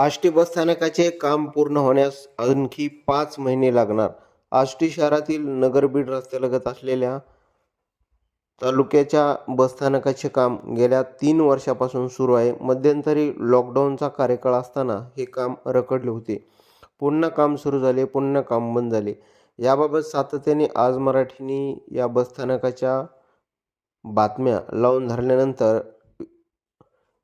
आष्टी बसस्थानकाचे काम पूर्ण होण्यास आणखी पाच महिने लागणार. आष्टी शहरातील नगरबीड रस्त्यालगत असलेल्या तालुक्याच्या बसस्थानकाचे काम गेल्या तीन वर्षापासून सुरू आहे. मध्यंतरी लॉकडाऊनचा कार्यकाळ असताना हे काम रखडले होते. पुन्हा काम सुरू झाले पुन्हा काम बंद झाले. याबाबत सातत्याने आज मराठीने या बसस्थानकाच्या बातम्या लावून धरल्यानंतर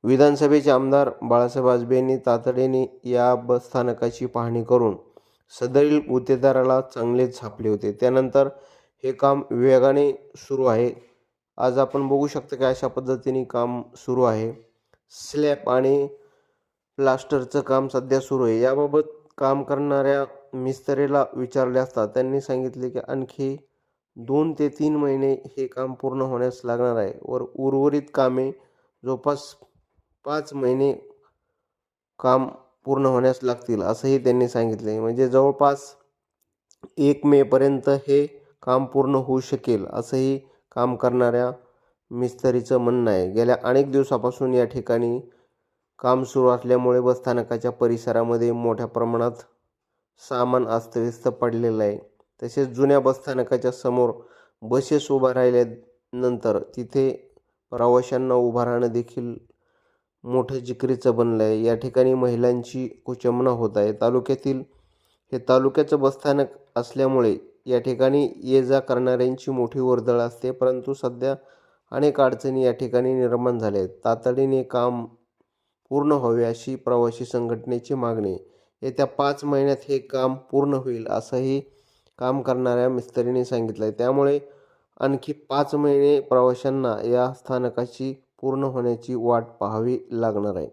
विधानसभेचे आमदार बाळासाहेब आजबे यांनी तातडीने या बसस्थानकाची पाहणी करून सदरील गुत्तेदाराला चांगलेच छापले होते. त्यानंतर हे काम वेगाने सुरू आहे. आज आपण बघू शकता की अशा पद्धतीने काम सुरू आहे. स्लॅब आणि प्लास्टरचं काम सध्या सुरू आहे. याबाबत काम करणाऱ्या मिस्त्रीला विचारले असता त्यांनी सांगितले की आणखी दोन ते तीन महिने हे काम पूर्ण होण्यास लागणार आहे. वर उर्वरित कामे जवळपास पाच महिने काम पूर्ण होण्यास लागतील असंही त्यांनी सांगितले. म्हणजे जवळपास एक मेपर्यंत हे काम पूर्ण होऊ शकेल असंही काम करणाऱ्या मिस्त्रीचं म्हणणं आहे. गेल्या अनेक दिवसापासून या ठिकाणी काम सुरू असल्यामुळे बसस्थानकाच्या परिसरामध्ये मोठ्या प्रमाणात सामान अस्तव्यस्त पडलेलं आहे. तसेच जुन्या बसस्थानकाच्या समोर बसेस उभ्या राहिल्यानंतर तिथे प्रवाशांना उभा राहणं देखील मोठं जिकरीचं बनलं आहे या ठिकाणी महिलांची कुचंबना होत आहे. तालुक्यातील हे तालुक्याचं बसस्थानक असल्यामुळे या ठिकाणी ये जा करणाऱ्यांची मोठी वर्दळ असते. परंतु सध्या अनेक अडचणी या ठिकाणी निर्माण झाल्या आहेत. तातडीने काम पूर्ण व्हावे अशी प्रवासी संघटनेची मागणी. येत्या पाच महिन्यात हे काम पूर्ण होईल असंही काम करणाऱ्या मिस्त्रीने सांगितलं आहे त्यामुळे आणखी पाच महिने प्रवाशांना या स्थानकाची पूर्ण होण्याची वाट पाहावी लागणार आहे.